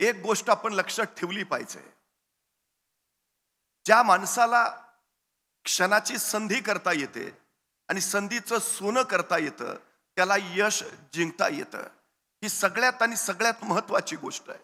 एक गोष्ट आपण लक्षात ठेवली पाहिजे. ज्या माणसाला क्षणाची संधी करता येते आणि संधीचं सोनं करता येतं त्याला यश जिंकता येतं. ही सगळ्यात आणि सगळ्यात महत्वाची गोष्ट आहे.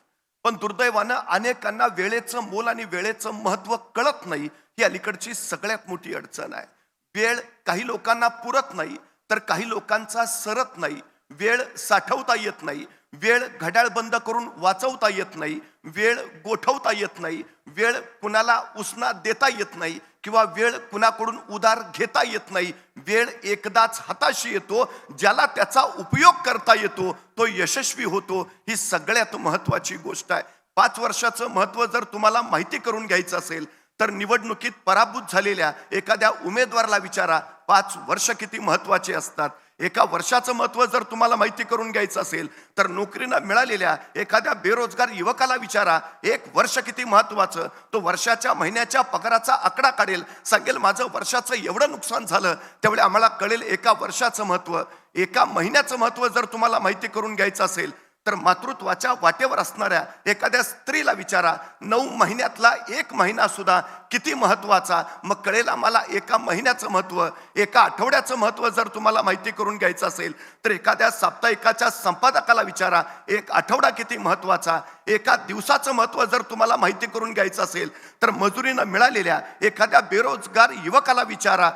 पण दुर्दैवानं अनेकांना वेळेचं मोल आणि वेळेचं महत्त्व कळत नाही ही अलीकडची सगळ्यात मोठी अडचण आहे. वेळ काही लोकांना पुरत नाही तर काही लोकांचा सरत नाही. वेळ साठवता येत नाही वेळ घड्याळ बंद करून वाचवता येत नाही वेळ गोठवता येत नाही वेळ कुणाला उसना देता येत नाही किंवा वेळ कुणाकडून उधार घेता येत नाही वेळ एकदाच हाताशी येतो ज्याला त्याचा उपयोग करता येतो तो यशस्वी होतो. ही सगळ्यात महत्वाची गोष्ट आहे. पाच वर्षाचं महत्त्व जर तुम्हाला माहिती करून घ्यायचं असेल तर निवडणुकीत पराभूत झालेल्या एखाद्या उमेदवाराला विचारा. पाच वर्ष किती महत्त्वाचे असतात? एका वर्षाचं महत्त्व जर तुम्हाला माहिती करून घ्यायचं असेल तर नोकरीनं मिळालेल्या एखाद्या बेरोजगार युवकाला विचारा एक वर्ष किती महत्त्वाचं? तो वर्षाच्या महिन्याच्या पगाराचा आकडा काढेल. सांगेल माझं वर्षाचं एवढं नुकसान झालं त्यावेळी आम्हाला कळेल एका वर्षाचं महत्त्व. एका महिन्याचं महत्त्व जर तुम्हाला माहिती करून घ्यायचं असेल तर मातृत्वाच्या वाटेवर असणाऱ्या एखाद्या स्त्रीला विचारा. नऊ महिन्यातला एक महिना सुद्धा किती महत्त्वाचा मग कळेल आम्हाला एका महिन्याचं महत्त्व एका आठवड्याचं महत्त्व जर तुम्हाला माहिती करून घ्यायचं असेल तर एखाद्या साप्ताहिकाच्या संपादकाला विचारा. एक आठवडा किती महत्त्वाचा एका दिवसाचं महत्त्व जर तुम्हाला माहिती करून घ्यायचं असेल तर मजुरीनं मिळालेल्या एखाद्या बेरोजगार युवकाला विचारा.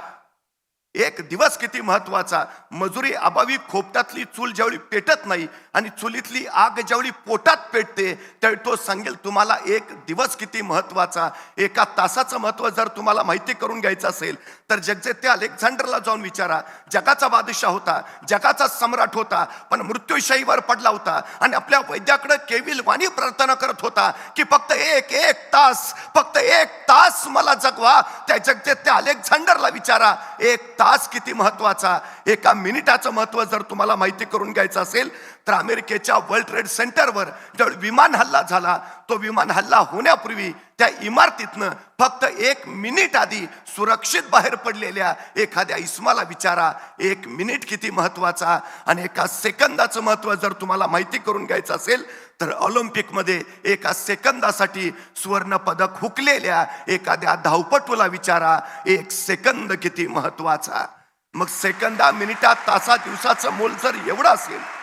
एक दिवस किती महत्त्वाचा? मजुरी अभावी खोपटातली चूल ज्यावेळी पेटत नाही आणि चुलीतली आग ज्यावेळी पोटात पेटते त्यावेळी तो सांगेल तुम्हाला एक दिवस किती महत्त्वाचा? एका तासाचं महत्त्व जर तुम्हाला माहिती करून घ्यायचं असेल तर जगचे त्या अलेक्झांडरला जाऊन विचारा. जगाचा बादशाह होता जगाचा सम्राट होता पण मृत्यूशाहीवर पडला होता आणि आपल्या वैद्याकडे केविल वाणी प्रार्थना करत होता की फक्त एक एक तास फक्त एक तास मला जगवा. त्या जगचे त्या अलेक्झांडरला विचारा. एक तास किती महत्त्वाचा? एका मिनिटाचं महत्त्व जर तुम्हाला माहिती करून घ्यायचं असेल तर अमेरिकेच्या वर्ल्ड ट्रेड सेंटरवर ज्यावेळी विमान हल्ला झाला तो विमान हल्ला होण्यापूर्वी त्या इमारतीतनं फक्त एक मिनिट आधी सुरक्षित बाहेर पडलेल्या एखाद्या इस्माला विचारा. एक मिनिट किती महत्त्वाचा आणि एका सेकंदाचं महत्त्व जर तुम्हाला माहिती करून घ्यायचं असेल तर ऑलिम्पिकमध्ये एका सेकंदासाठी सुवर्ण पदक हुकलेल्या एखाद्या धावपटूला विचारा. एक सेकंद किती महत्त्वाचा. मग सेकंदा मिनिटात तासा दिवसाचं मोल जर एवढं असेल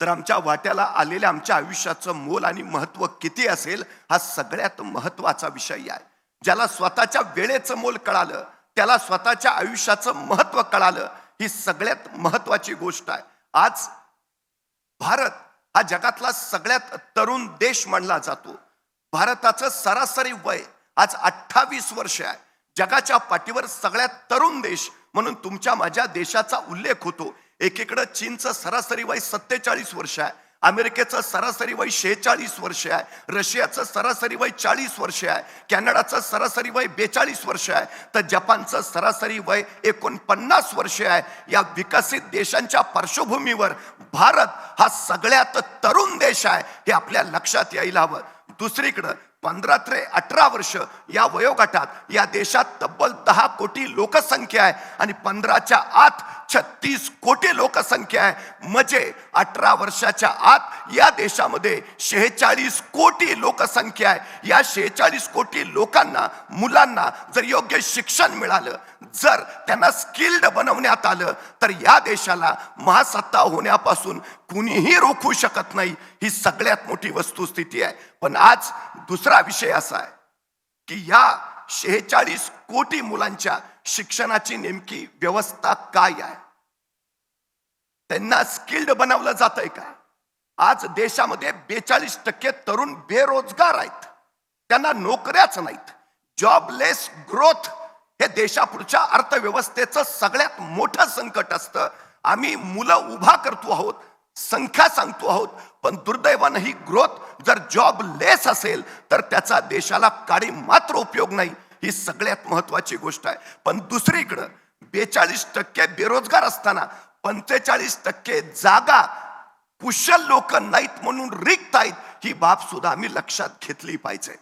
तर आमच्या वाट्याला आलेल्या आमच्या आयुष्याचं मोल आणि महत्त्व किती असेल हा सगळ्यात महत्त्वाचा विषय आहे. ज्याला स्वतःच्या वेळेचं मोल कळालं त्याला स्वतःच्या आयुष्याचं महत्त्व कळालं ही सगळ्यात महत्त्वाची गोष्ट आहे. आज भारत हा जगातला सगळ्यात तरुण देश मानला जातो. भारताचं सरासरी वय आज अठ्ठावीस वर्ष आहे. जगाच्या पाठीवर सगळ्यात तरुण देश म्हणून तुमच्या माझ्या देशाचा उल्लेख होतो. एकीकडं चीनचं सरासरी वय सत्तेचाळीस वर्ष आहे. अमेरिकेचं सरासरी वय शेहेचाळीस वर्ष आहे. रशियाचं सरासरी वय चाळीस वर्ष आहे. कॅनडाचं सरासरी वय बेचाळीस वर्ष आहे. तर जपानचं सरासरी वय एकोणपन्नास वर्ष आहे. या विकसित देशांच्या पार्श्वभूमीवर भारत हा सगळ्यात तरुण देश आहे हे आपल्या लक्षात यायला हवं. दुसरीकडं पंधरा ते अठरा वर्ष या वयोगटात या देशात तब्बल दहा कोटी लोकसंख्या आहे आणि पंधराच्या आत छत्तीस कोटी लोकसंख्या आहे. म्हणजे अठरा वर्षाच्या आत या देशामध्ये शेहेचाळीस कोटी लोकसंख्या आहे. या शेहेचाळीस कोटी लोकांना मुलांना जर योग्य शिक्षण मिळालं जर त्यांना स्किल्ड बनवण्यात आलं तर या देशाला महासत्ता होण्यापासून कुणीही रोखू शकत नाही. ही सगळ्यात मोठी वस्तुस्थिती आहे. पण आज दुसरा विषय असा आहे की या शेहेचाळीस कोटी मुलांच्या शिक्षणाची नेमकी व्यवस्था काय आहे? त्यांना स्किल्ड बनवलं जात आहे का? आज देशामध्ये बेचाळीस टक्के तरुण बेरोजगार आहेत. त्यांना नोकऱ्याच नाहीत. जॉबलेस ग्रोथ हे देशापुढच्या अर्थव्यवस्थेचं सगळ्यात मोठं संकट असतं. आम्ही मुलं उभा करतो आहोत. संख्या सांगतो आहोत. पण दुर्दैवानं ही ग्रोथ जर जॉब लेस असेल तर त्याचा देशाला काळी मात्र उपयोग नाही. ही सगळ्यात महत्वाची गोष्ट आहे. पण दुसरीकडं बेचाळीस टक्के बेरोजगार असताना पंचेचाळीस टक्के जागा कुशल लोक नाहीत म्हणून रिक्त आहेत ही बाब सुद्धा आम्ही लक्षात घेतली पाहिजे.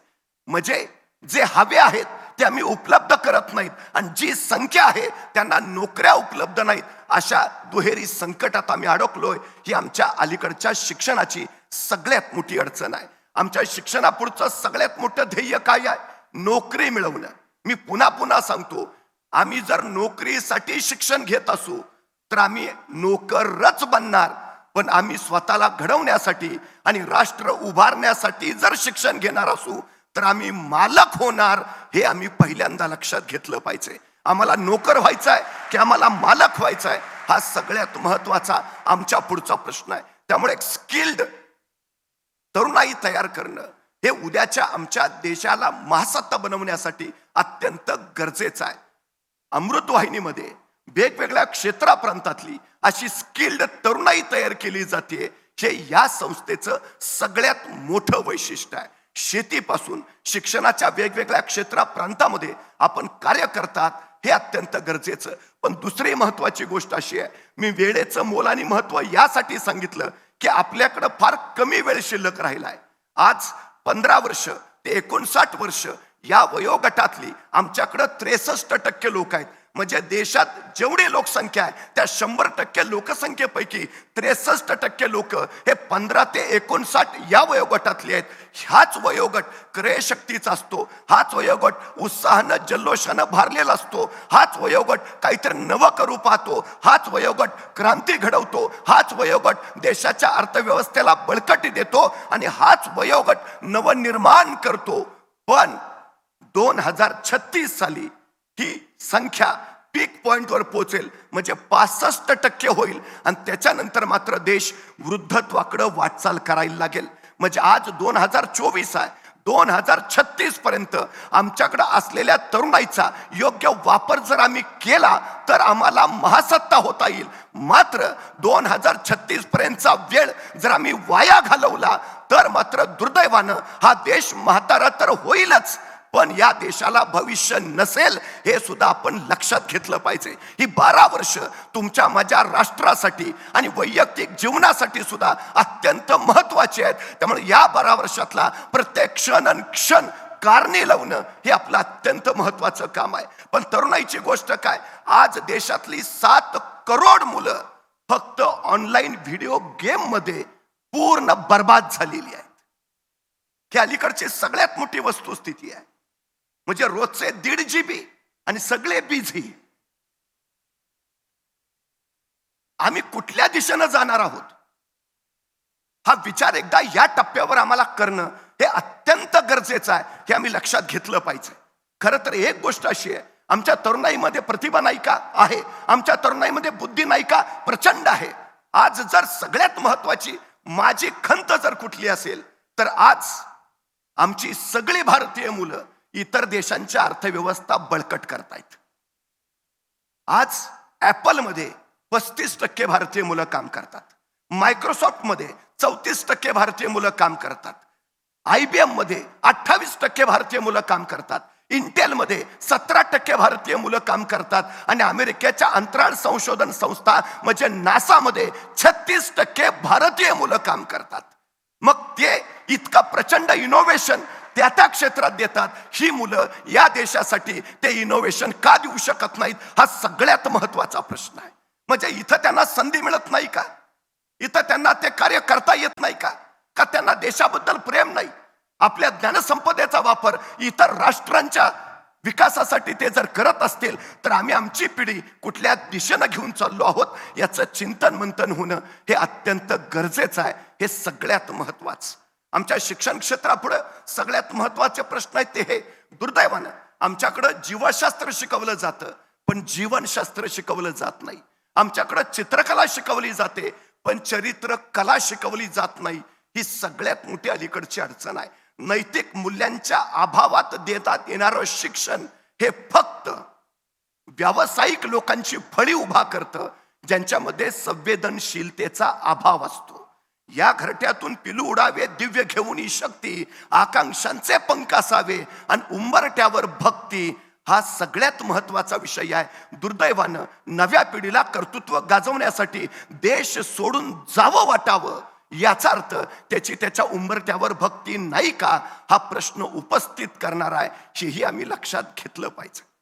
म्हणजे जे हवे आहेत ते आम्ही उपलब्ध करत नाहीत. आणि जी संख्या आहे त्यांना नोकऱ्या उपलब्ध नाहीत. अशा दुहेरी संकटात आम्ही अडकलोय. ही आमच्या अलीकडच्या शिक्षणाची सगळ्यात मोठी अडचण आहे. आमच्या शिक्षणापुढचं सगळ्यात मोठं ध्येय काय आहे? नोकरी मिळवणं. मी पुन्हा पुन्हा सांगतो आम्ही जर नोकरीसाठी शिक्षण घेत असू तर आम्ही नोकरच बनणार. पण आम्ही स्वतःला घडवण्यासाठी आणि राष्ट्र उभारण्यासाठी जर शिक्षण घेणार असू तर आम्ही मालक होणार हे आम्ही पहिल्यांदा लक्षात घेतलं पाहिजे. आम्हाला नोकर व्हायचा आहे की आम्हाला मालक व्हायचा आहे हा सगळ्यात महत्त्वाचा आमच्या पुढचा प्रश्न आहे. त्यामुळे एक स्किल्ड तरुणाई तयार करणं हे उद्याच्या आमच्या देशाला महासत्ता बनवण्यासाठी अत्यंत गरजेचं आहे. अमृतवाहिनीमध्ये वेगवेगळ्या क्षेत्राप्रांतातली अशी स्किल्ड तरुणाई तयार केली जाते हे या संस्थेचं सगळ्यात मोठं वैशिष्ट्य आहे. शेतीपासून शिक्षणाच्या वेगवेगळ्या क्षेत्रा प्रांतामध्ये आपण कार्य करतात हे अत्यंत गरजेचं. पण दुसरी महत्वाची गोष्ट अशी आहे मी वेळेचं मोल आणि महत्त्व यासाठी सांगितलं की आपल्याकडं फार कमी वेळ शिल्लक राहिला आहे आज पंधरा वर्ष ते एकोणसाठ वर्ष या वयोगटातली आमच्याकडं त्रेसष्ट टक्के लोक आहेत. म्हणजे देशात जेवढी लोकसंख्या आहे त्या शंभर टक्के लोकसंख्येपैकी त्रेसष्ट टक्के लोक हे पंधरा ते एकोणसाठ या वयोगटातले आहेत. ह्याच वयोगट क्रयशक्तीचा असतो हाच वयोगट उत्साहानं जल्लोषानं भारलेला असतो हाच वयोगट काहीतरी नवं करू पाहतो हाच वयोगट क्रांती घडवतो हाच वयोगट देशाच्या अर्थव्यवस्थेला बळकटी देतो आणि हाच वयोगट नवनिर्माण करतो. पण दोन हजार छत्तीस साली ही संख्या पीक पॉइंटवर पोहोचेल. म्हणजे पासष्ट टक्के होईल. आणि त्याच्यानंतर मात्र देश वृद्धत्वाकडं वाटचाल करायला लागेल. म्हणजे आज दोन हजार चोवीस आहे. दोन हजार छत्तीस पर्यंत आमच्याकडं असलेल्या तरुणाईचा योग्य वापर जर आम्ही केला तर आम्हाला महासत्ता होता येईल. मात्र दोन हजार छत्तीस पर्यंतचा वेळ जर आम्ही वाया घालवला तर मात्र दुर्दैवानं हा देश म्हातारा तर होईलच. पण या देशाला भविष्य नसेल हे सुद्धा आपण लक्षात घेतलं पाहिजे. ही बारा वर्ष तुमच्या माझ्या राष्ट्रासाठी आणि वैयक्तिक जीवनासाठी सुद्धा अत्यंत महत्वाची आहेत. त्यामुळे या बारा वर्षातला प्रत्येक क्षण आणि क्षण कारणे लावणं हे आपलं अत्यंत महत्वाचं काम आहे. पण तरुणाईची गोष्ट काय? आज देशातली सात करोड मुलं फक्त ऑनलाईन व्हिडिओ गेममध्ये पूर्ण बर्बाद झालेली आहेत. ही अलीकडची सगळ्यात मोठी वस्तुस्थिती आहे. म्हणजे रोजचे दीड जी बी आणि सगळे बिझी आम्ही कुठल्या दिशेनं जाणार आहोत? हा विचार एकदा या टप्प्यावर आम्हाला करणं हे अत्यंत गरजेचं आहे हे आम्ही लक्षात घेतलं पाहिजे. खरं तर एक गोष्ट अशी आहे आमच्या तरुणाईमध्ये प्रतिभा नायिका आहे आमच्या तरुणाईमध्ये बुद्धी नायिका प्रचंड आहे. आज जर सगळ्यात महत्वाची माझी खंत जर कुठली असेल तर आज आमची सगळी भारतीय मुलं इतर देशांच्या अर्थव्यवस्था बळकट करतायत. आज ॲपलमध्ये पस्तीस टक्के भारतीय मुलं काम करतात. मायक्रोसॉफ्टमध्ये चौतीस टक्के भारतीय मुलं काम करतात. आय बी मध्ये अठ्ठावीस टक्के भारतीय मुलं काम करतात. इंटेलमध्ये सतरा टक्के भारतीय मुलं काम करतात. आणि अमेरिकेच्या अंतराळ संशोधन संस्था म्हणजे नासामध्ये छत्तीस टक्के भारतीय मुलं काम करतात. मग ते इतका प्रचंड इनोव्हेशन त्या त्या क्षेत्रात देतात. ही मुलं या देशासाठी ते इनोव्हेशन का देऊ शकत नाहीत हा सगळ्यात महत्त्वाचा प्रश्न आहे. म्हणजे इथं त्यांना संधी मिळत नाही का? इथं त्यांना ते कार्य करता येत नाही का? का त्यांना देशाबद्दल प्रेम नाही? आपल्या ज्ञानसंपदेचा वापर इतर राष्ट्रांच्या विकासासाठी ते जर करत असतील तर आम्ही आमची पिढी कुठल्या दिशेनं घेऊन चाललो आहोत याचं चिंतन मंथन होणं हे अत्यंत गरजेचं आहे. हे सगळ्यात महत्वाचं. आमच्या शिक्षण क्षेत्रापुढे सगळ्यात महत्त्वाचे प्रश्न आहेत ते हे. दुर्दैवानं आमच्याकडं जीवशास्त्र शिकवलं जातं पण जीवनशास्त्र शिकवलं जात नाही. आमच्याकडं चित्रकला शिकवली जाते पण चरित्र कला शिकवली जात नाही. ही सगळ्यात मोठी अलीकडची अडचण आहे. नैतिक मूल्यांच्या अभावात देतात येणारं शिक्षण हे फक्त व्यावसायिक लोकांची फळी उभा करतं ज्यांच्यामध्ये संवेदनशीलतेचा अभाव असतो. या घरट्यातून पिलू उडावे दिव्य घेऊन ही शक्ती. आकांक्षांचे पंख असावे आणि उंबरट्यावर भक्ती हा सगळ्यात महत्त्वाचा विषय आहे. दुर्दैवानं नव्या पिढीला कर्तृत्व गाजवण्यासाठी देश सोडून जावं वाटावं याचा अर्थ त्याची त्याच्या उंबरट्यावर भक्ती नाही का? हा प्रश्न उपस्थित करणार आहे. हेही आम्ही लक्षात घेतलं पाहिजे.